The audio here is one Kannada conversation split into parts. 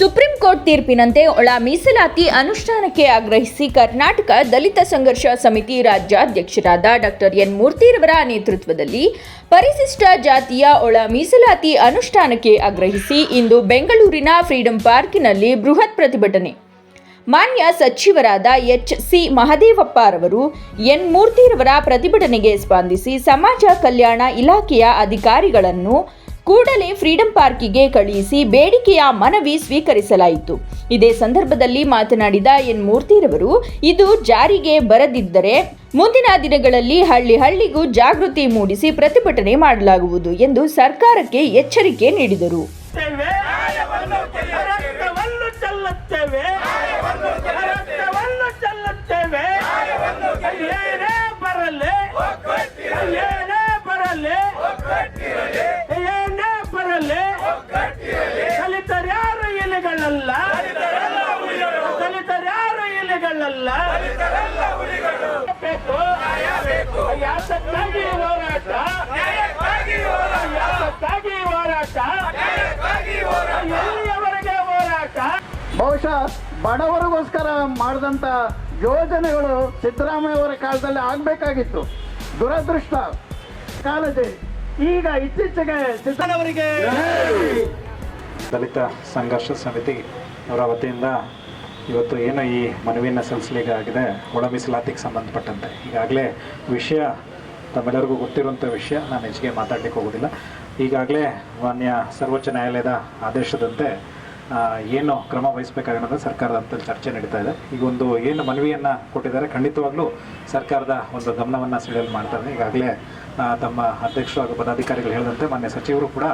ಸುಪ್ರೀಂ ಕೋರ್ಟ್ ತೀರ್ಪಿನಂತೆ ಒಳ ಮೀಸಲಾತಿ ಅನುಷ್ಠಾನಕ್ಕೆ ಆಗ್ರಹಿಸಿ ಕರ್ನಾಟಕ ದಲಿತ ಸಂಘರ್ಷ ಸಮಿತಿ ರಾಜ್ಯಾಧ್ಯಕ್ಷರಾದ ಡಾಕ್ಟರ್ ಎನ್ ಮೂರ್ತಿರವರ ನೇತೃತ್ವದಲ್ಲಿ ಪರಿಶಿಷ್ಟ ಜಾತಿಯ ಒಳ ಮೀಸಲಾತಿ ಅನುಷ್ಠಾನಕ್ಕೆ ಆಗ್ರಹಿಸಿ ಇಂದು ಬೆಂಗಳೂರಿನ ಫ್ರೀಡಂ ಪಾರ್ಕಿನಲ್ಲಿ ಬೃಹತ್ ಪ್ರತಿಭಟನೆ. ಮಾನ್ಯ ಸಚಿವರಾದ ಎಚ್ ಸಿ ಮಹದೇವಪ್ಪರವರು ಎನ್ ಮೂರ್ತಿರವರ ಪ್ರತಿಭಟನೆಗೆ ಸ್ಪಂದಿಸಿ ಸಮಾಜ ಕಲ್ಯಾಣ ಇಲಾಖೆಯ ಅಧಿಕಾರಿಗಳನ್ನು ಕೂಡಲೇ ಫ್ರೀಡಂ ಪಾರ್ಕಿಗೆ ಕಳುಹಿಸಿ ಬೇಡಿಕೆಯ ಮನವಿ ಸ್ವೀಕರಿಸಲಾಯಿತು. ಇದೇ ಸಂದರ್ಭದಲ್ಲಿ ಮಾತನಾಡಿದ ಎನ್ ಮೂರ್ತಿರವರು, ಇದು ಜಾರಿಗೆ ಬರದಿದ್ದರೆ ಮುಂದಿನ ದಿನಗಳಲ್ಲಿ ಹಳ್ಳಿ ಹಳ್ಳಿಗೂ ಜಾಗೃತಿ ಮೂಡಿಸಿ ಪ್ರತಿಭಟನೆ ಮಾಡಲಾಗುವುದು ಎಂದು ಸರ್ಕಾರಕ್ಕೆ ಎಚ್ಚರಿಕೆ ನೀಡಿದರು. ಬೇಕು ಯಾತಕ್ಕಾಗಿ ಹೋರಾಟ. ಯಾತಕ್ಕಾಗಿ ಹೋರಾಟ. ಎಲ್ಲಿಯವರೆಗೆ ಹೋರಾಟ? ಬಹುಶಃ ಬಡವರಿಗೋಸ್ಕರ ಮಾಡಿದಂಥ ಯೋಜನೆಗಳು ಸಿದ್ದರಾಮಯ್ಯ ಅವರ ಕಾಲದಲ್ಲಿ ಆಗಬೇಕಾಗಿತ್ತು. ದುರದೃಷ್ಟ. ಕಾಳಜಿ ಈಗ ಇತ್ತೀಚೆಗೆ ಸಿದ್ದರಾಮಯ್ಯವರಿಗೆ ದಲಿತ ಸಂಘರ್ಷ ಸಮಿತಿ ಅವರ ವತಿಯಿಂದ ಇವತ್ತು ಏನು ಈ ಮನವಿಯನ್ನು ಸಲ್ಲಿಸಲಿಕ್ಕಾಗಿದೆ ಒಳ ಮೀಸಲಾತಿಗೆ ಸಂಬಂಧಪಟ್ಟಂತೆ. ಈಗಾಗಲೇ ವಿಷಯ ತಮ್ಮೆಲ್ಲರಿಗೂ ಗೊತ್ತಿರುವಂಥ ವಿಷಯ ನಾನು ಹೆಚ್ಚಿಗೆ ಮಾತಾಡಲಿಕ್ಕೆ ಹೋಗೋದಿಲ್ಲ. ಈಗಾಗಲೇ ಮಾನ್ಯ ಸರ್ವೋಚ್ಚ ನ್ಯಾಯಾಲಯದ ಆದೇಶದಂತೆ ಏನು ಕ್ರಮ ವಹಿಸಬೇಕಾಗಿರೋದು ಸರ್ಕಾರದ ಹಂತದಲ್ಲಿ ಚರ್ಚೆ ನಡೀತಾ ಇದೆ. ಈಗ ಒಂದು ಏನು ಮನವಿಯನ್ನು ಕೊಟ್ಟಿದ್ದಾರೆ, ಖಂಡಿತವಾಗ್ಲೂ ಸರ್ಕಾರದ ಒಂದು ಗಮನವನ್ನು ಸೆಳೆಯಲು ಮಾಡ್ತಾರೆ ಈಗಾಗಲೇ ತಮ್ಮ ಅಧ್ಯಕ್ಷರು ಹಾಗೂ ಪದಾಧಿಕಾರಿಗಳು ಹೇಳಿದಂತೆ ಮಾನ್ಯ ಸಚಿವರು ಕೂಡ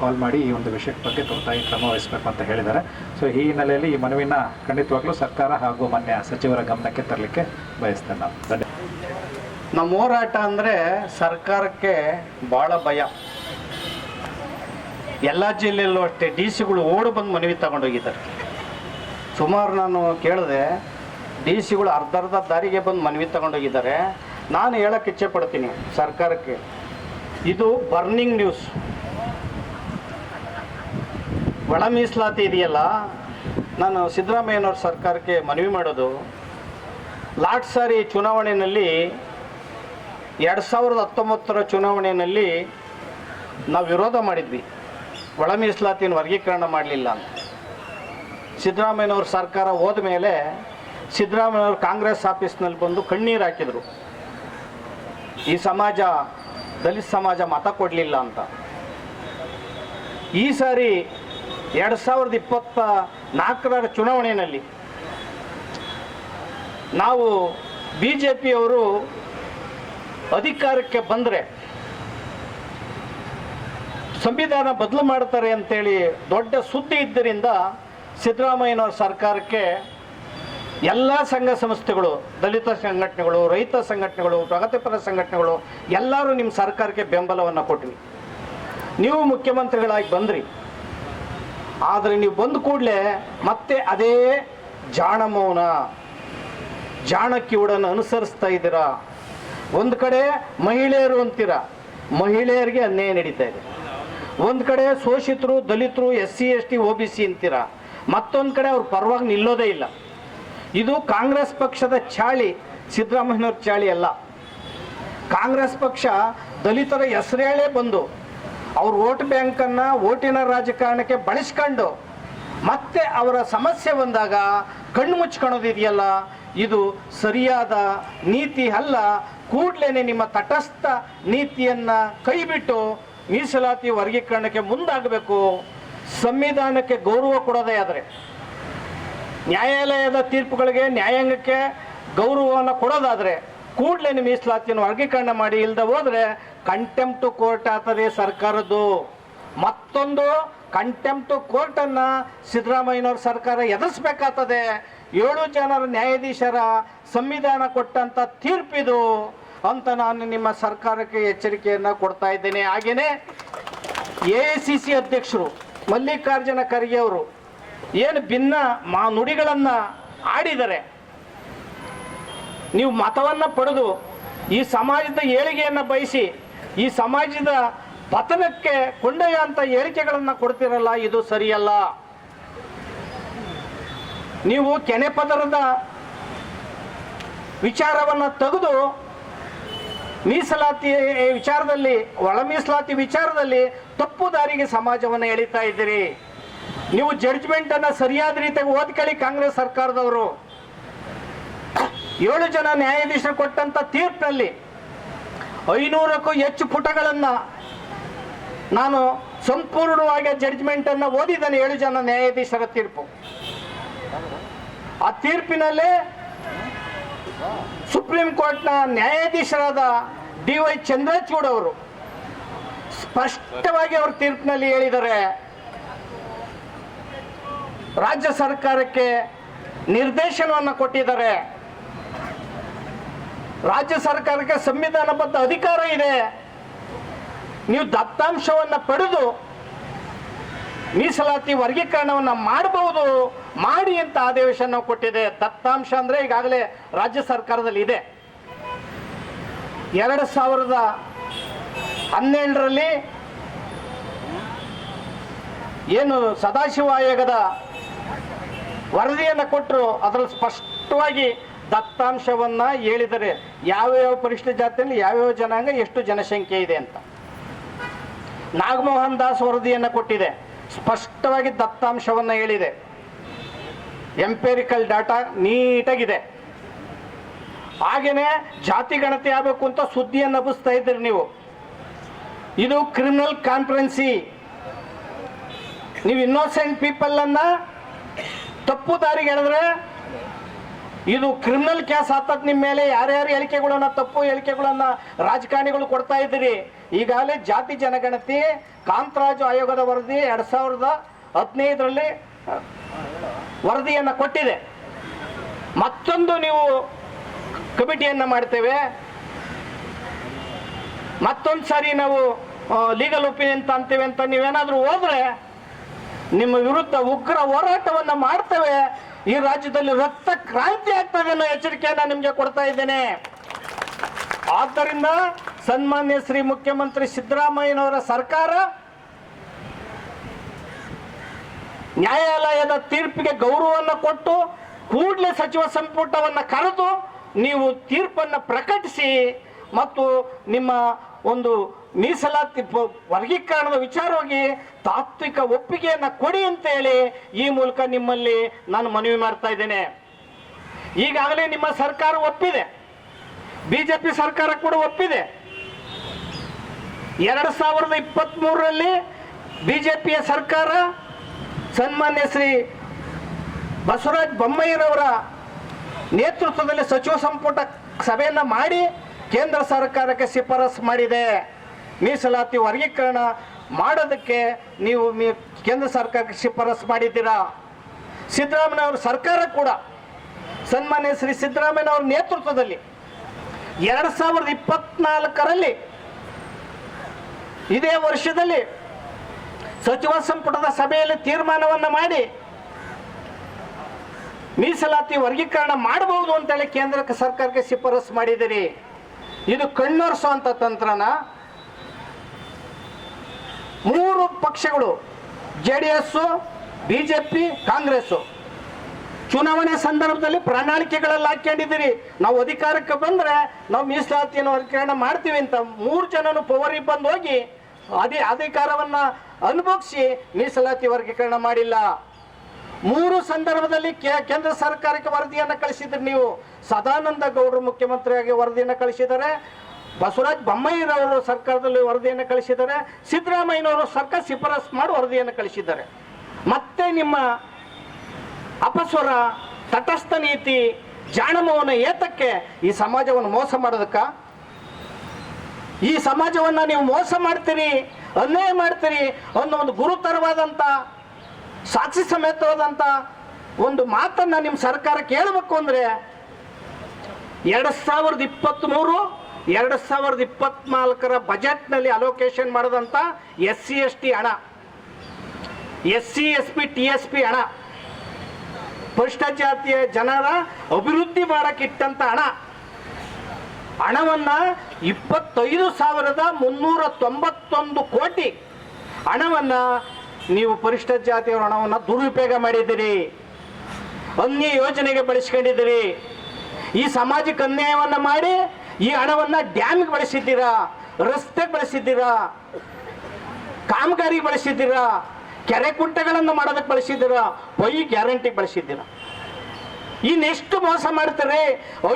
ಕಾಲ್ ಮಾಡಿ ಈ ಒಂದು ವಿಷಯದ ಬಗ್ಗೆ ತುರ್ತಾಗಿ ಕ್ರಮ ವಹಿಸಬೇಕು ಅಂತ ಹೇಳಿದ್ದಾರೆ. ಸೊ ಈ ಹಿನ್ನೆಲೆಯಲ್ಲಿ ಈ ಮನವಿನ ಖಂಡಿತವಾಗ್ಲೂ ಸರ್ಕಾರ ಹಾಗೂ ಮಾನ್ಯ ಸಚಿವರ ಗಮನಕ್ಕೆ ತರಲಿಕ್ಕೆ ಬಯಸ್ತೇನೆ ನಾವು ಧನ್ಯವಾದ ನಮ್ಮ ಹೋರಾಟ ಅಂದರೆ ಸರ್ಕಾರಕ್ಕೆ ಭಾಳ ಭಯ. ಎಲ್ಲ ಜಿಲ್ಲೆಯಲ್ಲೂ ಅಷ್ಟೇ ಡಿ ಸಿಗಳು ಓಡು ಬಂದು ಮನವಿ ತಗೊಂಡೋಗಿದ್ದಾರೆ ಸುಮಾರು ನಾನು ಕೇಳಿದೆ, ಡಿ ಸಿಗಳು ಅರ್ಧ ಅರ್ಧ ದಾರಿಗೆ ಬಂದು ಮನವಿ ತಗೊಂಡೋಗಿದ್ದಾರೆ ನಾನು ಹೇಳಕ್ಕೆ ಇಚ್ಛೆ ಪಡ್ತೀನಿ ಸರ್ಕಾರಕ್ಕೆ. ಇದು ಬರ್ನಿಂಗ್ ನ್ಯೂಸ್. ಒಳ ಮೀಸಲಾತಿ ಇದೆಯಲ್ಲ, ನಾನು ಸಿದ್ದರಾಮಯ್ಯನವ್ರ ಸರ್ಕಾರಕ್ಕೆ ಮನವಿ ಮಾಡೋದು. ಲಾಟ್ ಸಾರಿ ಚುನಾವಣೆಯಲ್ಲಿ, ಎರಡು ಸಾವಿರದ ಹತ್ತೊಂಬತ್ತರ ಚುನಾವಣೆಯಲ್ಲಿ ನಾವು ವಿರೋಧ ಮಾಡಿದ್ವಿ. ಒಳ ಮೀಸಲಾತಿನ ವರ್ಗೀಕರಣ ಮಾಡಲಿಲ್ಲ ಅಂತ. ಸಿದ್ದರಾಮಯ್ಯನವ್ರ ಸರ್ಕಾರ ಹೋದ ಮೇಲೆ ಸಿದ್ದರಾಮಯ್ಯನವ್ರು ಕಾಂಗ್ರೆಸ್ ಆಫೀಸ್ನಲ್ಲಿ ಬಂದು ಕಣ್ಣೀರು ಹಾಕಿದರು. ಈ ಸಮಾಜ, ದಲಿತ ಸಮಾಜ ಮತ ಕೊಡಲಿಲ್ಲ ಅಂತ. ಈ ಸಾರಿ ಎರಡು ಸಾವಿರದ ಇಪ್ಪತ್ತ ನಾಲ್ಕರ ಚುನಾವಣೆಯಲ್ಲಿ ನಾವು ಬಿ ಜೆ ಪಿಯವರು ಅಧಿಕಾರಕ್ಕೆ ಬಂದರೆ ಸಂವಿಧಾನ ಬದಲು ಮಾಡ್ತಾರೆ ಅಂತೇಳಿ ದೊಡ್ಡ ಸುದ್ದಿ ಇದ್ದರಿಂದ ಸಿದ್ದರಾಮಯ್ಯನವ್ರ ಸರ್ಕಾರಕ್ಕೆ ಎಲ್ಲ ಸಂಘ ಸಂಸ್ಥೆಗಳು, ದಲಿತ ಸಂಘಟನೆಗಳು, ರೈತ ಸಂಘಟನೆಗಳು, ಪ್ರಗತಿಪರ ಸಂಘಟನೆಗಳು, ಎಲ್ಲರೂ ನಿಮ್ಮ ಸರ್ಕಾರಕ್ಕೆ ಬೆಂಬಲವನ್ನು ಕೊಟ್ವಿ. ನೀವು ಮುಖ್ಯಮಂತ್ರಿಗಳಾಗಿ ಬಂದ್ರಿ. ಆದರೆ ನೀವು ಬಂದ ಕೂಡಲೇ ಮತ್ತೆ ಅದೇ ಜಾಣ ಮೌನ ಅನುಸರಿಸ್ತಾ ಇದ್ದೀರಾ? ಒಂದು ಕಡೆ ಮಹಿಳೆಯರು ಅಂತೀರ, ಮಹಿಳೆಯರಿಗೆ ಅನ್ಯಾಯ ನಡೀತಾ ಇದೆ. ಒಂದು ಕಡೆ ಶೋಷಿತರು, ದಲಿತರು S C S T O B C ಅಂತೀರ, ಮತ್ತೊಂದು ಕಡೆ ಅವ್ರ ಪರವಾಗಿ ನಿಲ್ಲೋದೇ ಇಲ್ಲ. ಇದು ಕಾಂಗ್ರೆಸ್ ಪಕ್ಷದ ಚಾಳಿ, ಸಿದ್ದರಾಮಯ್ಯನವ್ರ ಚಾಳಿ ಅಲ್ಲ. ಕಾಂಗ್ರೆಸ್ ಪಕ್ಷ ದಲಿತರ ಹೆಸರೇಳೆ ಬಂದು ಅವ್ರ ವೋಟ್ ಬ್ಯಾಂಕನ್ನು ಓಟಿನ ರಾಜಕಾರಣಕ್ಕೆ ಬಳಸ್ಕೊಂಡು ಮತ್ತೆ ಅವರ ಸಮಸ್ಯೆ ಬಂದಾಗ ಕಣ್ಣು ಮುಚ್ಕೊಳೋದು ಇದೆಯಲ್ಲ? ಇದು ಸರಿಯಾದ ನೀತಿ ಅಲ್ಲ. ಕೂಡಲೇ ನಿಮ್ಮ ತಟಸ್ಥ ನೀತಿಯನ್ನು ಕೈಬಿಟ್ಟು ಮೀಸಲಾತಿ ವರ್ಗೀಕರಣಕ್ಕೆ ಮುಂದಾಗಬೇಕು. ಸಂವಿಧಾನಕ್ಕೆ ಗೌರವ ಕೊಡೋದೇ ಆದರೆ. ನ್ಯಾಯಾಲಯದ ತೀರ್ಪುಗಳಿಗೆ ನ್ಯಾಯಾಂಗಕ್ಕೆ ಗೌರವವನ್ನು ಕೊಡೋದಾದರೆ ಕೂಡಲೇ ಮೀಸಲಾತಿಯನ್ನು ವರ್ಗೀಕರಣ ಮಾಡಿ ಇಲ್ಲದೆ ಹೋದರೆ ಕಂಟೆಂಪ್ಟು ಕೋರ್ಟ್ ಆಗ್ತದೆ ಸರ್ಕಾರದ್ದು. ಮತ್ತೊಂದು ಕಂಟೆಂಪ್ಟು ಕೋರ್ಟನ್ನು ಸಿದ್ದರಾಮಯ್ಯನವ್ರ ಸರ್ಕಾರ ಎದುರಿಸ್ಬೇಕಾಗ್ತದೆ. ಏಳು ಜನರ ನ್ಯಾಯಾಧೀಶರ ಸಂವಿಧಾನ ಕೊಟ್ಟಂಥ ತೀರ್ಪಿದು ಅಂತ ನಾನು ನಿಮ್ಮ ಸರ್ಕಾರಕ್ಕೆ ಎಚ್ಚರಿಕೆಯನ್ನು ಕೊಡ್ತಾ ಇದ್ದೇನೆ. ಹಾಗೆಯೇ ಎ ಸಿ ಸಿ ಅಧ್ಯಕ್ಷರು ಮಲ್ಲಿಕಾರ್ಜುನ ಖರ್ಗೆ ಅವರು ಏನು ಭಿನ್ನ ಮಾ ನುಡಿಗಳನ್ನು ಆಡಿದರೆ ನೀವು ಮತವನ್ನು ಪಡೆದು ಈ ಸಮಾಜದ ಏಳಿಗೆಯನ್ನು ಬಯಸಿ ಈ ಸಮಾಜದ ಪತನಕ್ಕೆ ಕೊಂಡೊಯ್ಯುವಂಥ ಹೇಳಿಕೆಗಳನ್ನು ಕೊಡ್ತಿರಲ್ಲ, ಇದು ಸರಿಯಲ್ಲ. ನೀವು ಕೆನೆ ಪದರದ ವಿಚಾರವನ್ನು ತೆಗೆದು ಮೀಸಲಾತಿ, ವಿಚಾರದಲ್ಲಿ ಒಳ ಮೀಸಲಾತಿ ವಿಚಾರದಲ್ಲಿ ತಪ್ಪು ದಾರಿಗೆ ಸಮಾಜವನ್ನು ಎಳಿತಾ ಇದ್ದೀರಿ. ನೀವು ಜಡ್ಜ್ಮೆಂಟ್ ಅನ್ನ ಸರಿಯಾದ ರೀತಿಯಾಗಿ ಓದ್ಕೊಳ್ಳಿ ಕಾಂಗ್ರೆಸ್ ಸರ್ಕಾರದವರು. ಏಳು ಜನ ನ್ಯಾಯಾಧೀಶರು ಕೊಟ್ಟಂತ ತೀರ್ಪಿನಲ್ಲಿ ಐನೂರಕ್ಕೂ ಹೆಚ್ಚು ಪುಟಗಳನ್ನ ನಾನು ಸಂಪೂರ್ಣವಾಗಿ ಜಡ್ಜ್ಮೆಂಟ್ ಅನ್ನ ಓದಿದ್ದಾನೆ ಏಳು ಜನ ನ್ಯಾಯಾಧೀಶರ ತೀರ್ಪು. ಆ ತೀರ್ಪಿನಲ್ಲೇ ಸುಪ್ರೀಂ ಕೋರ್ಟ್ನ ನ್ಯಾಯಾಧೀಶರಾದ ಡಿ ವೈ ಚಂದ್ರಚೂಡ್ ಅವರು ಸ್ಪಷ್ಟವಾಗಿ ಅವ್ರ ತೀರ್ಪಿನಲ್ಲಿ ಹೇಳಿದ್ದಾರೆ ರಾಜ್ಯ ಸರ್ಕಾರಕ್ಕೆ ನಿರ್ದೇಶನವನ್ನು ಕೊಟ್ಟಿದ್ದಾರೆ. ರಾಜ್ಯ ಸರ್ಕಾರಕ್ಕೆ ಸಂವಿಧಾನಬದ್ಧ ಅಧಿಕಾರ ಇದೆ. ನೀವು ದತ್ತಾಂಶವನ್ನು ಪಡೆದು ಮೀಸಲಾತಿ ವರ್ಗೀಕರಣವನ್ನ ಮಾಡಬಹುದು. ಮಾಡಿ ಅಂತ ಆದೇಶವನ್ನು ಕೊಟ್ಟಿದೆ. ದತ್ತಾಂಶ ಅಂದ್ರೆ ಈಗಾಗಲೇ ರಾಜ್ಯ ಸರ್ಕಾರದಲ್ಲಿ ಇದೆ. ಎರಡು ಸಾವಿರದ ಹನ್ನೆರಡರಲ್ಲಿ ಏನು ಸದಾಶಿವ ಆಯೋಗದ ವರದಿಯನ್ನು ಕೊಟ್ಟರು ಅದರಲ್ಲಿ ಸ್ಪಷ್ಟವಾಗಿ ದತ್ತಾಂಶವನ್ನ ಹೇಳಿದರೆ ಯಾವ ಪರಿಶಿಷ್ಟ ಜಾತಿಯಲ್ಲಿ ಯಾವ್ಯಾವ ಜನಾಂಗ ಎಷ್ಟು ಜನಸಂಖ್ಯೆ ಇದೆ ಅಂತ. ನಾಗಮೋಹನ್ ದಾಸ್ ವರದಿಯನ್ನು ಕೊಟ್ಟಿದೆ. ಸ್ಪಷ್ಟವಾಗಿ ದತ್ತಾಂಶವನ್ನು ಹೇಳಿದೆ. ಎಂಪೇರಿಕಲ್ ಡಾಟಾ ನೀಟಾಗಿದೆ. ಹಾಗೆಯೇ ಜಾತಿ ಗಣತಿ ಆಗಬೇಕು ಅಂತ ಸುದ್ದಿಯನ್ನು ಹಬ್ಬಿಸ್ತಾ ಇದ್ದೀರಿ ನೀವು. ಇದು ಕ್ರಿಮಿನಲ್ ಕಾನ್ಫರೆನ್ಸಿ ನೀವು ಇನ್ನೋಸೆಂಟ್ ಪೀಪಲ್ ಅನ್ನ ತಪ್ಪು ದಾರಿಗೆ ಹೇಳಿದ್ರೆ ಇದು ಕ್ರಿಮಿನಲ್ ಕೇಸ್ ಆತದ್ ನಿಮ್ಮ ಮೇಲೆ. ಯಾರ್ಯಾರು ಹೇಳಿಕೆಗಳನ್ನ ತಪ್ಪು ಹೇಳಿಕೆಗಳನ್ನ ರಾಜಕಾರಣಿಗಳು ಕೊಡ್ತಾ ಇದ್ದೀರಿ? ಈಗಾಗಲೇ ಜಾತಿ ಜನಗಣತಿ, ಕಾಂತರಾಜು ಆಯೋಗದ ವರದಿ ಎರಡ್ ಸಾವಿರದ ಹದಿನೈದರಲ್ಲಿ ವರದಿಯನ್ನು ಕೊಟ್ಟಿದೆ. ಮತ್ತೊಂದು ನೀವು ಕಮಿಟಿಯನ್ನು ಮಾಡ್ತೇವೆ. ಮತ್ತೊಂದು ಸಾರಿ ನಾವು ಲೀಗಲ್ ಒಪಿನಿಯನ್ ಅಂತ ಅಂತೀವಿ ಅಂತ ನೀವೇನಾದರೂ ಹೋದ್ರೆ ನಿಮ್ಮ ವಿರುದ್ಧ ಉಗ್ರ ಹೋರಾಟವನ್ನ ಮಾಡ್ತೇವೆ. ಈ ರಾಜ್ಯದಲ್ಲಿ ರಕ್ತ ಕ್ರಾಂತಿ ಆಗ್ತದೆ ಅನ್ನೋ ಎಚ್ಚರಿಕೆಯನ್ನ ನಿಮ್ಗೆ ಕೊಡ್ತಾ ಇದ್ದೇನೆ. ಆದ್ದರಿಂದ ಸನ್ಮಾನ್ಯ ಶ್ರೀ ಮುಖ್ಯಮಂತ್ರಿ ಸಿದ್ದರಾಮಯ್ಯನವರ ಸರ್ಕಾರ ನ್ಯಾಯಾಲಯದ ತೀರ್ಪಿಗೆ ಗೌರವವನ್ನು ಕೊಟ್ಟು ಕೂಡಲೇ ಸಚಿವ ಸಂಪುಟವನ್ನು ಕರೆದು ನೀವು ತೀರ್ಪನ್ನು ಪ್ರಕಟಿಸಿ ಮತ್ತು ನಿಮ್ಮ ಒಂದು ಮೀಸಲಾತಿ ವರ್ಗೀಕರಣದ ವಿಚಾರವಾಗಿ ತಾತ್ವಿಕ ಒಪ್ಪಿಗೆಯನ್ನು ಕೊಡಿ ಅಂತ ಹೇಳಿ ಈ ಮೂಲಕ ನಿಮ್ಮಲ್ಲಿ ನಾನು ಮನವಿ ಮಾಡ್ತಾ ಇದ್ದೇನೆ. ಈಗಾಗಲೇ ನಿಮ್ಮ ಸರ್ಕಾರ ಒಪ್ಪಿದೆ. ಬಿಜೆಪಿ ಸರ್ಕಾರ ಕೂಡ ಒಪ್ಪಿದೆ. ಎರಡು ಸಾವಿರದ ಇಪ್ಪತ್ತ್ ಮೂರರಲ್ಲಿ ಬಿಜೆಪಿಯ ಸರ್ಕಾರ ಸನ್ಮಾನ್ಯ ಶ್ರೀ ಬಸವರಾಜ್ ಬೊಮ್ಮಯ್ಯರವರ ನೇತೃತ್ವದಲ್ಲಿ ಸಚಿವ ಸಂಪುಟ ಸಭೆಯನ್ನು ಮಾಡಿ ಕೇಂದ್ರ ಸರ್ಕಾರಕ್ಕೆ ಶಿಫಾರಸು ಮಾಡಿದೆ. ಮೀಸಲಾತಿ ವರ್ಗೀಕರಣ ಮಾಡೋದಕ್ಕೆ ನೀವು ಕೇಂದ್ರ ಸರ್ಕಾರಕ್ಕೆ ಶಿಫಾರಸು ಮಾಡಿದ್ದೀರಾ? ಸಿದ್ದರಾಮಯ್ಯನವರ ಸರ್ಕಾರ ಕೂಡ, ಸನ್ಮಾನ್ಯ ಶ್ರೀ ಸಿದ್ದರಾಮಯ್ಯನವರ ನೇತೃತ್ವದಲ್ಲಿ ಎರಡು ಸಾವಿರದ ಇಪ್ಪತ್ನಾಲ್ಕರಲ್ಲಿ ಇದೇ ವರ್ಷದಲ್ಲಿ ಸಚಿವ ಸಂಪುಟದ ಸಭೆಯಲ್ಲಿ ತೀರ್ಮಾನವನ್ನು ಮಾಡಿ ಮೀಸಲಾತಿ ವರ್ಗೀಕರಣ ಮಾಡಬಹುದು ಅಂತೇಳಿ ಕೇಂದ್ರ ಸರ್ಕಾರಕ್ಕೆ ಶಿಫಾರಸು ಮಾಡಿದಿರಿ ಇದು ಕಣ್ಣೊರೆಸುವಂತ ತಂತ್ರನ ಮೂರು ಪಕ್ಷಗಳು J D S BJP, Congress. ಚುನಾವಣೆ ಸಂದರ್ಭದಲ್ಲಿ ಪ್ರಣಾಳಿಕೆಗಳಲ್ಲಿ ಹಾಕೊಂಡಿದ್ದೀರಿ ನಾವು ಅಧಿಕಾರಕ್ಕೆ ಬಂದ್ರೆ ನಾವು ಮೀಸಲಾತಿಯನ್ನು ವರ್ಗೀಕರಣ ಮಾಡ್ತೀವಿ ಅಂತ ಮೂರು ಜನನು ಪವರಿಗೆ ಬಂದು ಹೋಗಿ ಅದೇ ಅಧಿಕಾರವನ್ನ ಅನುಭವಿಸಿ ಮೀಸಲಾತಿ ವರ್ಗೀಕರಣ ಮಾಡಿಲ್ಲ. ಮೂರು ಸಂದರ್ಭದಲ್ಲಿ ಕೇಂದ್ರ ಸರ್ಕಾರಕ್ಕೆ ವರದಿಯನ್ನು ಕಳಿಸಿದ್ರಿ ನೀವು. ಸದಾನಂದ ಗೌಡರು ಮುಖ್ಯಮಂತ್ರಿಯಾಗಿ ವರದಿಯನ್ನು ಕಳಿಸಿದ್ದಾರೆ. ಬಸವರಾಜ ಬೊಮ್ಮಾಯಿರವರು ಸರ್ಕಾರದಲ್ಲಿ ವರದಿಯನ್ನು ಕಳಿಸಿದ್ದಾರೆ. ಸಿದ್ದರಾಮಯ್ಯನವರು ಸರ್ಕಾರ ಶಿಫಾರಸು ಮಾಡಿ ವರದಿಯನ್ನು ಕಳಿಸಿದ್ದಾರೆ. ಮತ್ತೆ ನಿಮ್ಮ ಅಪಸ್ವರ, ತಟಸ್ಥ ನೀತಿ ಜಾಣಮವನ ಏತಕ್ಕೆ ಈ ಸಮಾಜವನ್ನು ಮೋಸ ಮಾಡೋದಕ್ಕ? ಈ ಸಮಾಜವನ್ನ ನೀವು ಮೋಸ ಮಾಡ್ತೀರಿ, ಅನ್ಯಾಯ ಮಾಡ್ತೀರಿ ಅನ್ನೋ ಒಂದು ಗುರುತರವಾದಂಥ ಸಾಕ್ಷಿ ಸಮೇತವಾದಂಥ ಒಂದು ಮಾತನ್ನ ನಿಮ್ಮ ಸರ್ಕಾರ ಕೇಳಬೇಕು ಅಂದ್ರೆ ಎರಡು ಸಾವಿರದ ಇಪ್ಪತ್ತ್ಮೂರು ಎರಡು ಸಾವಿರದ ಇಪ್ಪತ್ನಾಲ್ಕರ ಬಜೆಟ್ನಲ್ಲಿ ಅಲೋಕೇಶನ್ ಮಾಡಿದಂಥ ಎಸ್ ಸಿ ಎಸ್ ಟಿ ಹಣ. S C S P T S P ಹಣ. ಪರಿಷ್ಠ ಜಾತಿಯ ಜನರ ಅಭಿವೃದ್ಧಿ ಮಾಡೋಕ್ಕಿಟ್ಟಂಥ ಹಣ. ಹಣವನ್ನ ಇಪ್ಪತ್ತೈದು ಸಾವಿರದ ಮುನ್ನೂರ ತೊಂಬತ್ತೊಂದು ಕೋಟಿ ಹಣವನ್ನ ನೀವು ಪರಿಷ್ಠ ಜಾತಿಯವರ ಹಣವನ್ನು ದುರುಪಯೋಗ ಮಾಡಿದ್ದೀರಿ. ಅನ್ಯ ಯೋಜನೆಗೆ ಬಳಸ್ಕೊಂಡಿದ್ದೀರಿ. ಈ ಸಮಾಜಕ್ಕೆ ಅನ್ಯಾಯವನ್ನು ಮಾಡಿ ಈ ಹಣವನ್ನು ಡ್ಯಾಮ್ಗೆ ಬಳಸಿದ್ದೀರಾ? ರಸ್ತೆಗೆ ಬಳಸಿದ್ದೀರಾ? ಕಾಮಗಾರಿಗೆ ಬಳಸಿದ್ದೀರಾ? ಕೆರೆ ಕುಂಟೆಗಳನ್ನು ಮಾಡೋದಕ್ಕೆ ಬಳಸಿದ್ದೀರಾ? ಬೈ ಗ್ಯಾರಂಟಿಗೆ ಬಳಸಿದ್ದೀರಾ? ಇನ್ನೆಷ್ಟು ಮೋಸ ಮಾಡ್ತಾರೆ?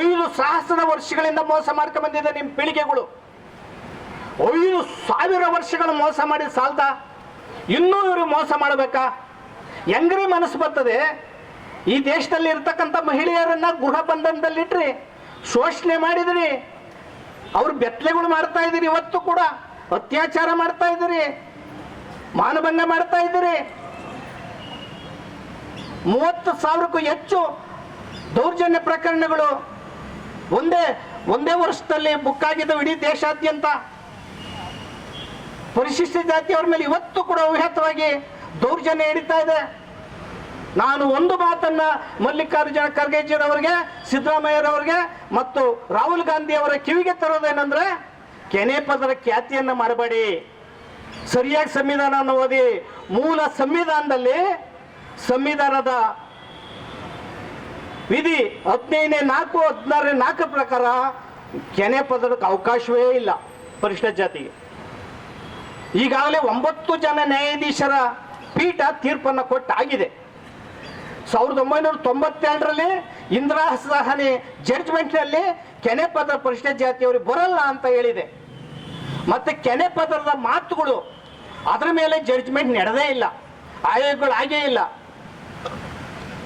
ಐದು ಸಹಸ್ರ ವರ್ಷಗಳಿಂದ ಮೋಸ ಮಾಡ್ಕೊಂಡ್ ಬಂದಿದೆ ನಿಮ್ಮ ಪೀಳಿಗೆಗಳು. ಐದು ಸಾವಿರ ವರ್ಷಗಳ ಮೋಸ ಮಾಡಿ ಸಾಲ್ದ? ಇನ್ನೂ ಇವರು ಮೋಸ ಮಾಡಬೇಕಾ? ಹೆಂಗ್ರಿ ಮನಸ್ಸು ಬರ್ತದೆ? ಈ ದೇಶದಲ್ಲಿ ಇರ್ತಕ್ಕಂಥ ಮಹಿಳೆಯರನ್ನ ಗೃಹ ಬಂಧನದಲ್ಲಿಟ್ರಿ, ಶೋಷಣೆ ಮಾಡಿದ್ರಿ. ಅವ್ರು ಬೆತ್ತಲೆಗಳು ಮಾಡ್ತಾ ಇದ್ದೀರಿ ಇವತ್ತು ಕೂಡ, ಅತ್ಯಾಚಾರ ಮಾಡ್ತಾ ಇದ್ದೀರಿ, ಮಾನಭಂಗ ಮಾಡ್ತಾ ಇದ್ದೀರಿ. ಮೂವತ್ತು ಸಾವಿರಕ್ಕೂ ಹೆಚ್ಚು ದೌರ್ಜನ್ಯ ಪ್ರಕರಣಗಳು ಒಂದೇ ಒಂದೇ ವರ್ಷದಲ್ಲಿ ಬುಕ್ಕಾಗಿದ್ದವು ಇಡೀ ದೇಶಾದ್ಯಂತ. ಪರಿಶಿಷ್ಟ ಜಾತಿಯವರ ಮೇಲೆ ಇವತ್ತು ಕೂಡ ಅವಿಹತವಾಗಿ ದೌರ್ಜನ್ಯ ನಡೀತಾ ಇದೆ. ನಾನು ಒಂದು ಮಾತನ್ನ ಮಲ್ಲಿಕಾರ್ಜುನ ಖರ್ಗೆಜಿರವರಿಗೆ ಸಿದ್ದರಾಮಯ್ಯರವರಿಗೆ ಮತ್ತು ರಾಹುಲ್ ಗಾಂಧಿ ಅವರ ಕಿವಿಗೆ ತರೋದೇನೆಂದ್ರೆ ಕೆನೆ ಪದರ ಖ್ಯಾತಿಯನ್ನ ಮಾಡಬೇಡಿ ಸರಿಯಾಗಿ ಸಂವಿಧಾನವನ್ನು ಓದಿ. ಮೂಲ ಸಂವಿಧಾನದಲ್ಲಿ ಸಂವಿಧಾನದ ವಿಧಿ ಹದಿನೈದನೇ ನಾಲ್ಕು, ಹದಿನಾರನೇ ನಾಲ್ಕು ಪ್ರಕಾರ ಕೆನೆ ಪದರಕ್ಕೆ ಅವಕಾಶವೇ ಇಲ್ಲ ಪರಿಶಿಷ್ಟ ಜಾತಿಗೆ. ಈಗಾಗಲೇ ಒಂಬತ್ತು ಜನ ನ್ಯಾಯಾಧೀಶರ ಪೀಠ ತೀರ್ಪನ್ನು ಕೊಟ್ಟಾಗಿದೆ ಸಾವಿರದ ಒಂಬೈನೂರ ತೊಂಬತ್ತೆರಡರಲ್ಲಿ ಇಂದಿರಾ ಸಹನೆ ಜಡ್ಜ್ಮೆಂಟ್ನಲ್ಲಿ ಕೆನೆ ಪದರ ಪರಿಶಿಷ್ಟ ಜಾತಿಯವರು ಬರಲ್ಲ ಅಂತ ಹೇಳಿದೆ. ಮತ್ತೆ ಕೆನೆ ಪದರದ ಮಾತುಗಳು ಅದರ ಮೇಲೆ ಜಡ್ಜ್ಮೆಂಟ್ ನಡೆದೇ ಇಲ್ಲ, ಆಯೋಗಗಳು ಆಗೇ ಇಲ್ಲ.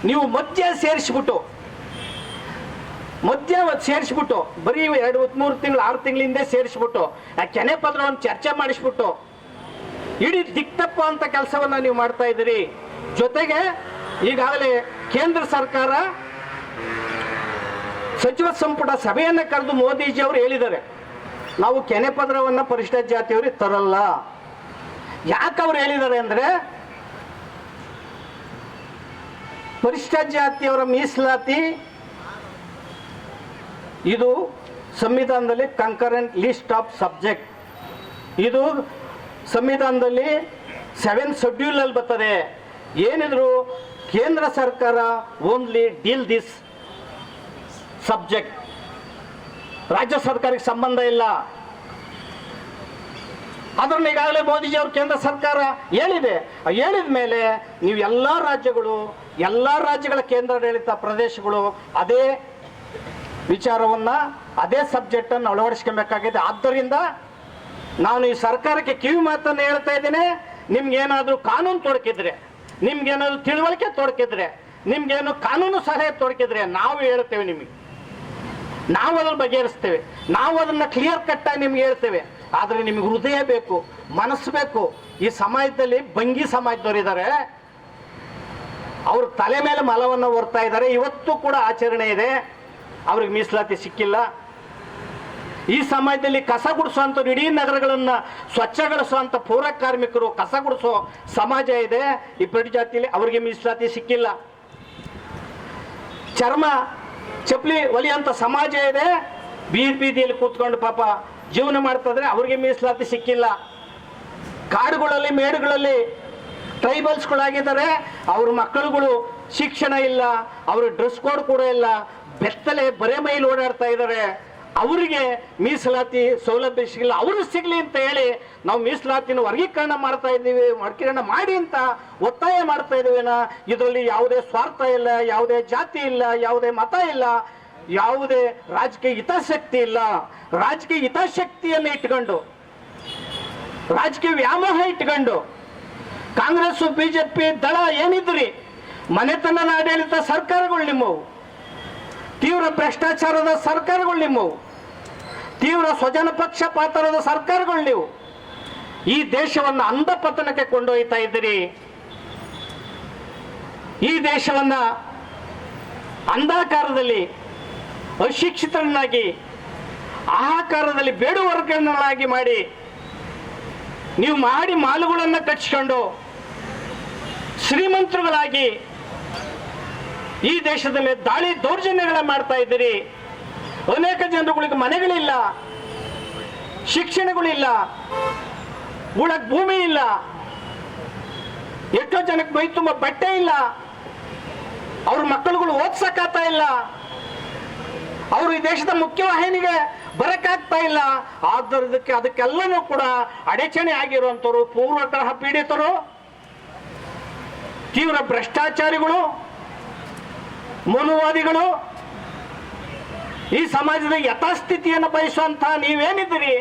ನೀವು ಮಧ್ಯ ಸೇರಿಸ್ಬಿಟ್ಟು ಮಧ್ಯ ಸೇರಿಸ್ಬಿಟ್ಟು, ಬರೀ ಎರಡು ಮೂರು ತಿಂಗಳು ಆರು ತಿಂಗಳಿಂದೆ ಸೇರಿಸ್ಬಿಟ್ಟು, ಆ ಕೆನೆ ಪತ್ರವನ್ನು ಚರ್ಚೆ ಮಾಡಿಸ್ಬಿಟ್ಟು ಇಡೀ ದಿಕ್ತಪ್ಪ ಅಂತ ಕೆಲಸವನ್ನ ನೀವು ಮಾಡ್ತಾ ಇದ್ದೀರಿ. ಜೊತೆಗೆ ಈಗಾಗಲೇ ಕೇಂದ್ರ ಸರ್ಕಾರ ಸಚಿವ ಸಂಪುಟ ಸಭೆಯನ್ನು ಕರೆದು ಮೋದಿಜಿ ಅವರು ಹೇಳಿದ್ದಾರೆ. ನಾವು ಕೆನೆ ಪದರವನ್ನ ಪರಿಶಿಷ್ಟ ಜಾತಿಯವರಿಗೆ ತರಲ್ಲ. ಯಾಕೆ ಅವ್ರು ಹೇಳಿದ್ದಾರೆ ಅಂದ್ರೆ ಪರಿಷ್ಠ ಜಾತಿಯವರ ಮೀಸಲಾತಿ ಇದು ಸಂವಿಧಾನದಲ್ಲಿ ಕಂಕರೆಂಟ್ ಲಿಸ್ಟ್ ಆಫ್ ಸಬ್ಜೆಕ್ಟ್ ಇದು ಸಂವಿಧಾನದಲ್ಲಿ ಸೆವೆನ್ ಶೆಡ್ಯೂಲಲ್ಲಿ ಬರ್ತದೆ. ಏನಿದ್ರು ಕೇಂದ್ರ ಸರ್ಕಾರ ಓನ್ಲಿ ಡೀಲ್ ದಿಸ್ ಸಬ್ಜೆಕ್ಟ್ ರಾಜ್ಯ ಸರ್ಕಾರಕ್ಕೆ ಸಂಬಂಧ ಇಲ್ಲ. ಅದನ್ನು ಈಗಾಗಲೇ ಮೋದಿಜಿ ಅವರು ಕೇಂದ್ರ ಸರ್ಕಾರ ಹೇಳಿದೆ. ಹೇಳಿದ ಮೇಲೆ ನೀವು ಎಲ್ಲ ರಾಜ್ಯಗಳು, ಎಲ್ಲ ರಾಜ್ಯಗಳ ಕೇಂದ್ರಾಡಳಿತ ಪ್ರದೇಶಗಳು ಅದೇ ವಿಚಾರವನ್ನ, ಅದೇ ಸಬ್ಜೆಕ್ಟನ್ನು ಅಳವಡಿಸ್ಕೊಬೇಕಾಗಿದೆ. ಆದ್ದರಿಂದ ನಾನು ಈ ಸರ್ಕಾರಕ್ಕೆ ಕಿವಿ ಮಾತನ್ನು ಹೇಳ್ತಾ ಇದ್ದೇನೆ. ನಿಮ್ಗೇನಾದ್ರೂ ಕಾನೂನು ತೊಡಕಿದ್ರೆ, ನಿಮ್ಗೇನಾದ್ರು ತಿಳುವಳಿಕೆ ತೊಡಕಿದ್ರೆ, ನಿಮ್ಗೇನು ಕಾನೂನು ಸಲಹೆ ತೊಡಕಿದ್ರೆ ನಾವು ಹೇಳ್ತೇವೆ ನಿಮಗೆ. ನಾವು ಅದನ್ನು ಬಗೆಹರಿಸ್ತೇವೆ ನಾವು ಅದನ್ನ ಕ್ಲಿಯರ್ ಕಟ್ಟಾಗಿ ನಿಮ್ಗೆ ಹೇಳ್ತೇವೆ ಆದರೆ ನಿಮಗೆ ಹೃದಯ ಬೇಕು, ಮನಸ್ಸು ಬೇಕು. ಈ ಸಮಾಜದಲ್ಲಿ ಬಂಗಿ ಸಮಾಜದವ್ರು ಇದ್ದಾರೆ ಅವ್ರ ತಲೆ ಮೇಲೆ ಮಲವನ್ನು ಹೊರ್ತಾ ಇದ್ದಾರೆ ಇವತ್ತು ಕೂಡ ಆಚರಣೆ ಇದೆ. ಅವ್ರಿಗೆ ಮೀಸಲಾತಿ ಸಿಕ್ಕಿಲ್ಲ. ಈ ಸಮಯದಲ್ಲಿ ಕಸ ಗುಡಿಸುವಂತ ಇಡೀ ನಗರಗಳನ್ನು ಸ್ವಚ್ಛಗೊಳಿಸುವಂತ ಪೌರ ಕಾರ್ಮಿಕರು ಕಸ ಗುಡಿಸೋ ಸಮಾಜ ಇದೆ. ಈ ಪ್ರತಿ ಜಾತಿಯಲ್ಲಿ ಅವರಿಗೆ ಮೀಸಲಾತಿ ಸಿಕ್ಕಿಲ್ಲ. ಚರ್ಮ, ಚಪ್ಪಲಿ ಒಲಿಯಂತ ಸಮಾಜ ಇದೆ. ಬೀದಿ ಬೀದಿಯಲ್ಲಿ ಕೂತ್ಕೊಂಡು ಪಾಪ ಜೀವನ ಮಾಡ್ತಾದ್ರೆ ಅವ್ರಿಗೆ ಮೀಸಲಾತಿ ಸಿಕ್ಕಿಲ್ಲ. ಕಾಡುಗಳಲ್ಲಿ, ಮೇಡುಗಳಲ್ಲಿ ಟ್ರೈಬಲ್ಸ್ಗಳಾಗಿದ್ದಾರೆ. ಅವ್ರ ಮಕ್ಕಳುಗಳು ಶಿಕ್ಷಣ ಇಲ್ಲ. ಅವ್ರ ಡ್ರೆಸ್ ಕೋಡ್ ಕೂಡ ಇಲ್ಲ. ಬೆತ್ತಲೆ, ಬರೆ ಮೈಲಿ ಓಡಾಡ್ತಾ ಇದ್ದಾರೆ. ಅವರಿಗೆ ಮೀಸಲಾತಿ ಸೌಲಭ್ಯ ಸಿಗಲಿ ಅವರು ಸಿಗಲಿ ಅಂತ ಹೇಳಿ ನಾವು ಮೀಸಲಾತಿನ ವರ್ಗೀಕರಣ ಮಾಡ್ತಾ ಇದ್ದೀವಿ, ವರ್ಗೀಕರಣ ಮಾಡಿ ಅಂತ ಒತ್ತಾಯ ಮಾಡ್ತಾ ಇದ್ದೀವಿ ಇದರಲ್ಲಿ ಯಾವುದೇ ಸ್ವಾರ್ಥ ಇಲ್ಲ, ಯಾವುದೇ ಜಾತಿ ಇಲ್ಲ, ಯಾವುದೇ ಮತ ಇಲ್ಲ, ಯಾವುದೇ ರಾಜಕೀಯ ಹಿತಾಸಕ್ತಿ ಇಲ್ಲ. ರಾಜಕೀಯ ಹಿತಾಸಕ್ತಿಯನ್ನು ಇಟ್ಕೊಂಡು, ರಾಜಕೀಯ ವ್ಯಾಮೋಹ ಇಟ್ಕೊಂಡು ಕಾಂಗ್ರೆಸ್ ಬಿಜೆಪಿ ದಳ ಏನಿದ್ರಿ, ಮನೆತನದ ಆಡಳಿತ ಸರ್ಕಾರಗಳು ನಿಮ್ಮವು. ತೀವ್ರ ಭ್ರಷ್ಟಾಚಾರದ ಸರ್ಕಾರಗಳು ನಿಮ್ಮವು ತೀವ್ರ ಸ್ವಜನ ಪಕ್ಷಪಾತರದ ಸರ್ಕಾರಗಳು ನೀವು. ಈ ದೇಶವನ್ನು ಅಂಧಪತನಕ್ಕೆ ಕೊಂಡೊಯ್ತಾ ಇದ್ದೀರಿ. ಈ ದೇಶವನ್ನ ಅಂಧಾಕಾರದಲ್ಲಿ ಅಶಿಕ್ಷಿತರನ್ನಾಗಿ ಆಹಾಕಾರದಲ್ಲಿ ಬೇಡುವರ್ಗಗಳನ್ನಾಗಿ ಮಾಡಿ, ನೀವು ಮಾಡಿ ಮಾಲುಗಳನ್ನು ಕಟ್ಸ್ಕೊಂಡು ಶ್ರೀಮಂತರುಗಳಾಗಿ ಈ ದೇಶದ ಮೇಲೆ ದಾಳಿ ದೌರ್ಜನ್ಯಗಳ ಮಾಡ್ತಾ ಇದ್ದೀರಿ. ಅನೇಕ ಜನರುಗಳಿಗೆ ಮನೆಗಳಿಲ್ಲ, ಶಿಕ್ಷಣಗಳಿಲ್ಲ ಉಳಕ್ ಭೂಮಿ ಇಲ್ಲ, ಎಷ್ಟೋ ಜನಕ್ಕೆ ಮೈ ತುಂಬ ಬಟ್ಟೆ ಇಲ್ಲ, ಅವ್ರ ಮಕ್ಕಳುಗಳು ಓದ್ಸಕ್ಕಾಗ್ತಾ ಇಲ್ಲ, ಅವರು ಈ ದೇಶದ ಮುಖ್ಯವಾಹಿನಿಗೆ ಬರಕ್ಕಾಗ್ತಾ ಇಲ್ಲ. ಆದ್ದದಕ್ಕೆ ಅದಕ್ಕೆಲ್ಲನೂ ಕೂಡ ಅಡಚಣೆ ಆಗಿರುವಂಥವ್ರು ಪೂರ್ವತಃ ಪೀಡಿತರು, ತೀವ್ರ ಭ್ರಷ್ಟಾಚಾರಿಗಳು ಮನುವಾದಿಗಳು, ಈ ಸಮಾಜದ ಯಥಾಸ್ಥಿತಿಯನ್ನು ಬಯಸುವಂಥ ನೀವೇನಿದ್ದೀರಿ?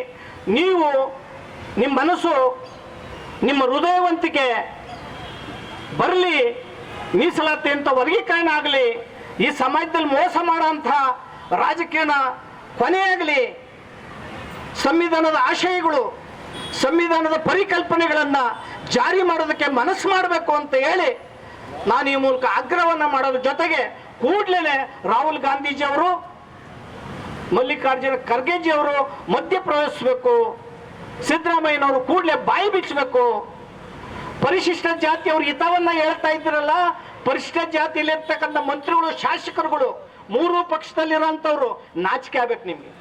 ನೀವು ನಿಮ್ಮ ಮನಸ್ಸು, ನಿಮ್ಮ ಹೃದಯವಂತಿಕೆ ಬರಲಿ ಮೀಸಲಾತಿ ಅಂತ ವರ್ಗೀಕರಣ ಆಗಲಿ, ಈ ಸಮಾಜದಲ್ಲಿ ಮೋಸ ಮಾಡೋಂಥ ರಾಜಕೀಯನ ಕೊನೆಯಾಗಲಿ, ಸಂವಿಧಾನದ ಆಶಯಗಳು, ಸಂವಿಧಾನದ ಪರಿಕಲ್ಪನೆಗಳನ್ನು ಜಾರಿ ಮಾಡೋದಕ್ಕೆ ಮನಸ್ಸು ಮಾಡಬೇಕು ಅಂತ ಹೇಳಿ ನಾನು ಈ ಮೂಲಕ ಆಗ್ರಹವನ್ನು ಮಾಡೋದ್ರ ಜೊತೆಗೆ ಕೂಡಲೇ ರಾಹುಲ್ ಗಾಂಧೀಜಿ ಅವರು, ಮಲ್ಲಿಕಾರ್ಜುನ ಖರ್ಗೆಜಿ ಅವರು ಮಧ್ಯ ಪ್ರವೇಶಿಸಬೇಕು, ಸಿದ್ದರಾಮಯ್ಯನವರು ಕೂಡಲೇ ಬಾಯಿ ಬಿಚ್ಚಬೇಕು ಪರಿಶಿಷ್ಟ ಜಾತಿಯವರು ಹಿತವನ್ನ ಹೇಳ್ತಾ ಇದ್ರಲ್ಲ ಪರಿಶಿಷ್ಟ ಜಾತಿಯಲ್ಲಿ ಇರ್ತಕ್ಕಂಥ ಮಂತ್ರಿಗಳು, ಶಾಸಕರುಗಳು, ಮೂರು ಪಕ್ಷದಲ್ಲಿರೋಂಥವ್ರು ನಾಚಿಕೆ ಆಗ್ಬೇಕು ನಿಮಗೆ.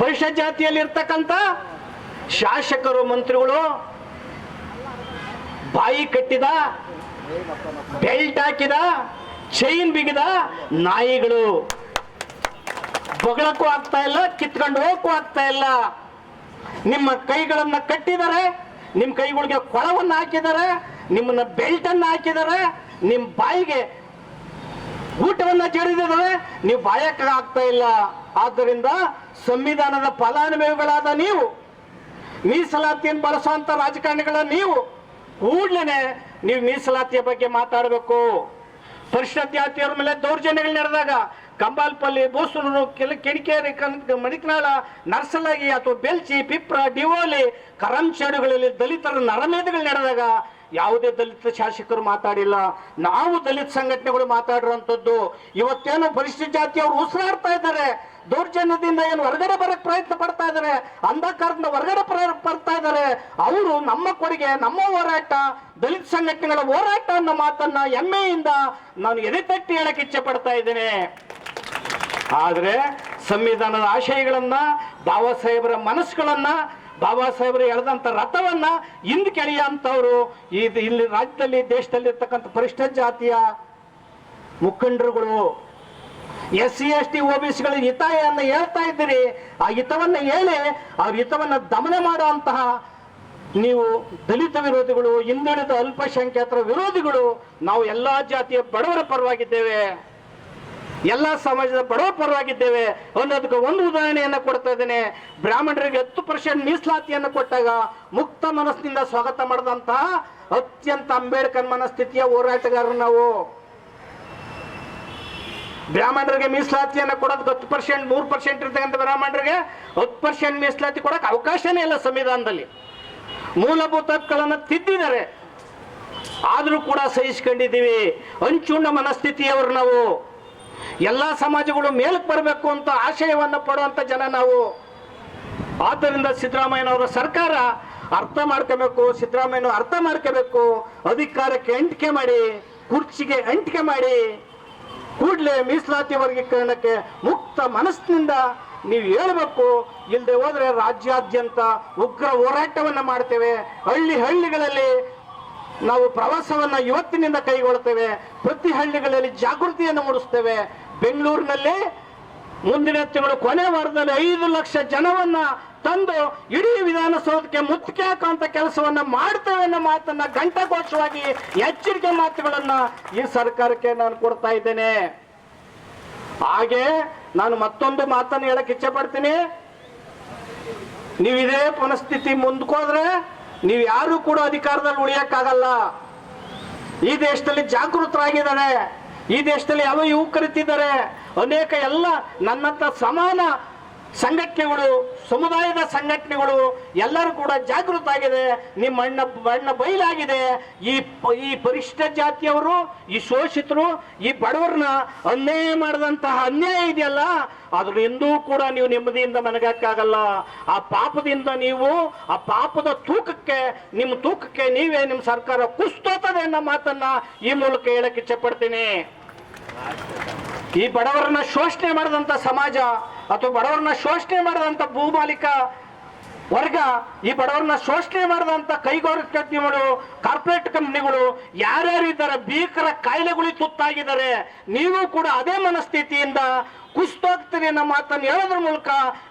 ಪರಿಶಿಷ್ಟ ಜಾತಿಯಲ್ಲಿ ಇರ್ತಕ್ಕಂಥ ಶಾಸಕರು, ಮಂತ್ರಿಗಳು ಬಾಯಿ ಕಟ್ಟಿದ, ಬೆಲ್ಟ್ ಹಾಕಿದ ಚೈನ್ ಬಿಗಿದ ನಾಯಿಗಳು ಬಗಳಕ್ಕೂ ಆಗ್ತಾ ಇಲ್ಲ, ಕಿತ್ಕೊಂಡು ಹೋಗಕ್ಕೂ ಆಗ್ತಾ ಇಲ್ಲ. ನಿಮ್ಮ ಕೈಗಳನ್ನ ಕಟ್ಟಿದ್ದಾರೆ ನಿಮ್ಮ ಕೈಗಳಿಗೆ ಕೊಳವನ್ನು ಹಾಕಿದ್ದಾರೆ ನಿಮ್ಮನ್ನ ಬೆಲ್ಟ್ ಅನ್ನ ಹಾಕಿದ್ದಾರೆ ನಿಮ್ಮ ಬಾಯಿಗೆ ಊಟವನ್ನ ಜಡಿದಿದ್ದಾರೆ ನೀವು ಬಾಯಕ್ಕೆ ಆಗ್ತಾ ಇಲ್ಲ. ಆದ್ದರಿಂದ ಸಂವಿಧಾನದ ಫಲಾನುಭವಿಗಳಾದ ನೀವು, ಮೀಸಲಾತಿಯನ್ನು ಬಳಸುವಂತ ರಾಜಕಾರಣಿಗಳ ನೀವು, ಕೂಡ್ಲೇನೆ ನೀವು ಮೀಸಲಾತಿಯ ಬಗ್ಗೆ ಮಾತಾಡಬೇಕು. ಪರಿಶಿಷ್ಟ ಜಾತಿಯವರ ಮೇಲೆ ದೌರ್ಜನ್ಯಗಳು ನಡೆದಾಗ ಕಂಬಾಲ್ಪಲ್ಲಿ ಬೋಸೂರು ಕೆಲ ಕಿಡಿಕೇರಿ ಕನ್, ಮಣಿಕನಾಳ ನರ್ಸಲಾಗಿ ಅಥವಾ ಬೆಲ್ಚಿ, ಪಿಪ್ರ, ಡಿವೋಲಿ ಕರಂಚೇಡುಗಳಲ್ಲಿ ದಲಿತರ ನರಮೇಧಗಳು ನಡೆದಾಗ ಯಾವುದೇ ದಲಿತ ಶಾಸಕರು ಮಾತಾಡಿಲ್ಲ. ನಾವು ದಲಿತ ಸಂಘಟನೆಗಳು ಮಾತಾಡಿರುವಂಥದ್ದು ಇವತ್ತೇನು ಪರಿಶಿಷ್ಟ ಜಾತಿಯವರು ಉಸಿರಾಡ್ತಾ ಇದ್ದಾರೆ. ದೌರ್ಜನ್ಯದಿಂದ ಏನು ಹೊರಗಡೆ ಬರಕ್ ಪ್ರಯತ್ನ ಪಡ್ತಾ ಇದ್ದಾರೆ, ಅಂಧಕಾರದಿಂದ ಹೊರಗಡೆ ಪಡ್ತಾ ಇದ್ದಾರೆ, ಅವರು ನಮ್ಮ ಕೊಡುಗೆ, ನಮ್ಮ ಹೋರಾಟ, ದಲಿತ ಸಂಘಟನೆಗಳ ಹೋರಾಟ ಅನ್ನೋ ಮಾತನ್ನ ಹೆಮ್ಮೆಯಿಂದ ನಾನು ಎದೆ ತಟ್ಟಿ ಹೇಳಕ್ ಇಚ್ಛೆ ಪಡ್ತಾ ಇದ್ದೇನೆ. ಆದ್ರೆ ಸಂವಿಧಾನದ ಆಶಯಗಳನ್ನ, ಬಾಬಾ ಸಾಹೇಬರ ಮನಸ್ಸುಗಳನ್ನ, ಬಾಬಾ ಸಾಹೇಬರು ಎಳೆದಂತ ರಥವನ್ನ ಹಿಂದ್ ಕೆಳೆಯಂತವ್ರು ಇದು ಇಲ್ಲಿ ರಾಜ್ಯದಲ್ಲಿ, ದೇಶದಲ್ಲಿ ಇರ್ತಕ್ಕಂಥ ಪರಿಷ್ಠ ಜಾತಿಯ ಮುಖಂಡರುಗಳು S C S T O B ಸಿಗಳ ಹಿತವನ್ನು ಹೇಳ್ತಾ ಇದ್ದೀರಿ. ಆ ಹಿತವನ್ನ ಹೇಳಿ ಆ ಹಿತವನ್ನ ದಮನ ಮಾಡುವಂತಹ ನೀವು ದಲಿತ ವಿರೋಧಿಗಳು, ಹಿಂದುಳಿದ ಅಲ್ಪಸಂಖ್ಯಾತರ ವಿರೋಧಿಗಳು, ನಾವು ಎಲ್ಲಾ ಜಾತಿಯ ಬಡವರ ಪರವಾಗಿದ್ದೇವೆ. ಎಲ್ಲ ಸಮಾಜದ ಬಡವರ ಪರವಾಗಿದ್ದೇವೆ. ಅನ್ನೋದಕ್ಕೆ ಒಂದು ಉದಾಹರಣೆಯನ್ನು ಕೊಡ್ತಾ ಇದ್ದೇನೆ. ಬ್ರಾಹ್ಮಣರಿಗೆ ಹತ್ತು ಪರ್ಸೆಂಟ್ ಮೀಸಲಾತಿಯನ್ನು ಕೊಟ್ಟಾಗ ಮುಕ್ತ ಮನಸ್ಸಿನಿಂದ ಸ್ವಾಗತ ಮಾಡಿದಂತಹ ಅತ್ಯಂತ ಅಂಬೇಡ್ಕರ್ ಮನಸ್ಥಿತಿಯ ಹೋರಾಟಗಾರರು ನಾವು. ಬ್ರಾಹ್ಮಣರಿಗೆ ಮೀಸಲಾತಿಯನ್ನು ಕೊಡೋದು ಹತ್ತು ಪರ್ಸೆಂಟ್ ಮೂರು ಪರ್ಸೆಂಟ್ ಇರ್ತಕ್ಕಂಥ ಬ್ರಾಹ್ಮಣರಿಗೆ ಹತ್ತು ಪರ್ಸೆಂಟ್ ಮೀಸಲಾತಿ ಕೊಡೋಕೆ ಅವಕಾಶನೇ ಇಲ್ಲ ಸಂವಿಧಾನದಲ್ಲಿ. ಮೂಲಭೂತ ಹಕ್ಕುಗಳನ್ನು ತಿದ್ದಿದ್ದಾರೆ. ಆದರೂ ಕೂಡ ಸಹಿಸ್ಕೊಂಡಿದ್ದೀವಿ. ಅಂಚುಣ್ಣ ಮನಸ್ಥಿತಿಯವರು ನಾವು. ಎಲ್ಲ ಸಮಾಜಗಳು ಮೇಲಕ್ಕೆ ಬರಬೇಕು ಅಂತ ಆಶಯವನ್ನು ಪಡುವಂಥ ಜನ ನಾವು. ಆದ್ದರಿಂದ ಸಿದ್ದರಾಮಯ್ಯನವರ ಸರ್ಕಾರ ಅರ್ಥ ಮಾಡ್ಕೋಬೇಕು, ಸಿದ್ದರಾಮಯ್ಯನವರು ಅರ್ಥ ಮಾಡ್ಕೋಬೇಕು. ಅಧಿಕಾರಕ್ಕೆ ಅಂಟಿಕೆ ಮಾಡಿ, ಕುರ್ಚಿಗೆ ಅಂಟಿಕೆ ಮಾಡಿ. ಕೂಡಲೇ ಮೀಸಲಾತಿ ವರ್ಗೀಕರಣಕ್ಕೆ ಮುಕ್ತ ಮನಸ್ಸಿನಿಂದ ನೀವು ಹೇಳಬೇಕು ಇಲ್ಲದೆ ಹೋದರೆ ರಾಜ್ಯಾದ್ಯಂತ ಉಗ್ರ ಹೋರಾಟವನ್ನು ಮಾಡ್ತೇವೆ. ಹಳ್ಳಿ ಹಳ್ಳಿಗಳಲ್ಲಿ ನಾವು ಪ್ರವಾಸವನ್ನ ಇವತ್ತಿನಿಂದ ಕೈಗೊಳ್ತೇವೆ. ಪ್ರತಿ ಹಳ್ಳಿಗಳಲ್ಲಿ ಜಾಗೃತಿಯನ್ನು ಮೂಡಿಸ್ತೇವೆ. ಬೆಂಗಳೂರಿನಲ್ಲಿ ಮುಂದಿನ ತಿಂಗಳು ಕೊನೆ ವಾರದಲ್ಲಿ ಐದು ಲಕ್ಷ ಜನವನ್ನ ತಂದು ಇಡೀ ವಿಧಾನಸೌಧಕ್ಕೆ ಮುತ್ತಿಗೆ ಹಾಕುವಂತ ಕೆಲಸವನ್ನ ಮಾಡ್ತೇವೆ ಅನ್ನೋ ಮಾತನ್ನ ಘಂಟಾಘೋಷವಾಗಿ ಎಚ್ಚರಿಕೆ ಮಾತುಗಳನ್ನ ಈ ಸರ್ಕಾರಕ್ಕೆ ನಾನು ಕೊಡ್ತಾ ಇದ್ದೇನೆ. ಹಾಗೆ ನಾನು ಮತ್ತೊಂದು ಮಾತನ್ನು ಹೇಳಕ್ ಇಚ್ಛೆ ಪಡ್ತೀನಿ. ನೀವಿದೇ ಪುನಃಸ್ಥಿತಿ ಮುಂದ್ಕೋದ್ರೆ ನೀವು ಯಾರು ಕೂಡ ಅಧಿಕಾರದಲ್ಲಿ ಉಳಿಯಕ್ಕಾಗಲ್ಲ. ಈ ದೇಶದಲ್ಲಿ ಜಾಗೃತರಾಗಿದ್ದಾರೆ. ಈ ದೇಶದಲ್ಲಿ ಯಾವ ಯುವಕರಿದ್ದಾರೆ ಅನೇಕ ಎಲ್ಲ ನನ್ನಂಥ ಸಮಾನ ಸಂಘಟನೆಗಳು, ಸಮುದಾಯದ ಸಂಘಟನೆಗಳು ಎಲ್ಲರೂ ಕೂಡ ಜಾಗೃತ ಆಗಿದೆ. ನಿಮ್ಮ ಅಣ್ಣ ಬಣ್ಣ ಬಯಲಾಗಿದೆ. ಈ ಈ ಪರಿಷ್ಠ ಜಾತಿಯವರು, ಈ ಶೋಷಿತರು, ಈ ಬಡವರನ್ನ ಅನ್ಯಾಯ ಮಾಡಿದಂತಹ ಅನ್ಯಾಯ ಇದೆಯಲ್ಲ ಅದ್ರ ಎಂದೂ ಕೂಡ ನೀವು ನೆಮ್ಮದಿಯಿಂದ ಮನಗಕ್ಕಾಗಲ್ಲ. ಆ ಪಾಪದಿಂದ ನೀವು, ಆ ಪಾಪದ ತೂಕಕ್ಕೆ, ನಿಮ್ಮ ತೂಕಕ್ಕೆ ನೀವೇ ನಿಮ್ಮ ಸರ್ಕಾರ ಕುಸ್ತೋತದೆ ಅನ್ನೋ ಮಾತನ್ನ ಈ ಮೂಲಕ ಹೇಳಕ್ಕೆ ಇಚ್ಛೆ ಪಡ್ತೀನಿ. ಈ ಬಡವರನ್ನ ಶೋಷಣೆ ಮಾಡಿದಂತ ಸಮಾಜ ಅಥವಾ ಬಡವರನ್ನ ಶೋಷಣೆ ಮಾಡಿದಂತ ಭೂಮಾಲಿಕ ವರ್ಗ, ಈ ಬಡವರನ್ನ ಶೋಷಣೆ ಮಾಡಿದಂತ ಕೈಗಾರಿಕೋದ್ಯಮಗಳು ಕಾರ್ಪೊರೇಟ್ ಕಂಪ್ನಿಗಳು ಯಾರ್ಯಾರು ಇದ್ದಾರೆ ಭೀಕರ ಕಾಯಿಲೆಗಳಿಗೆ ತುತ್ತಾಗಿದ್ದಾರೆ, ನೀವು ಕೂಡ ಅದೇ ಮನಸ್ಥಿತಿಯಿಂದ ಕುಸ್ತೋಗ್ತೀರಿ ಅನ್ನೋ ಮಾತನ್ನು ಹೇಳೋದ್ರ ಮೂಲಕ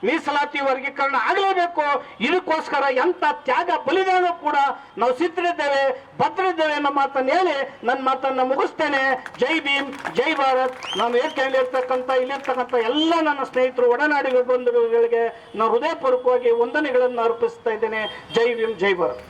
ಮೀಸಲಾತಿ ವರ್ಗೀಕರಣ ಆಗಲೇಬೇಕು. ಇದಕ್ಕೋಸ್ಕರ ಎಂತ ತ್ಯಾಗ ಬಲಿದಾನ ಕೂಡ ನಾವು ಸಿದ್ಧರಿದ್ದೇವೆ ಭದ್ರಿದ್ದೇವೆ ಅನ್ನೋ ಮಾತನ್ನು ಹೇಳಿ ನನ್ನ ಮಾತನ್ನು ಮುಗಿಸ್ತೇನೆ. ಜೈ ಭೀಮ್, ಜೈ ಭಾರತ್. ನಾನು ಏರ್ಕೈಲಿರ್ತಕ್ಕಂಥ ಇಲ್ಲಿರ್ತಕ್ಕಂಥ ಎಲ್ಲ ನನ್ನ ಸ್ನೇಹಿತರು, ಒಡನಾಡಿಗಳು, ಬಂಧುಗಳಿಗೆ ನಾನು ಹೃದಯಪೂರ್ವಕವಾಗಿ ವಂದನೆಗಳನ್ನು ಅರ್ಪಿಸ್ತಾ ಇದ್ದೇನೆ. ಜೈ ಭೀಮ್, ಜೈ ಭಾರತ್.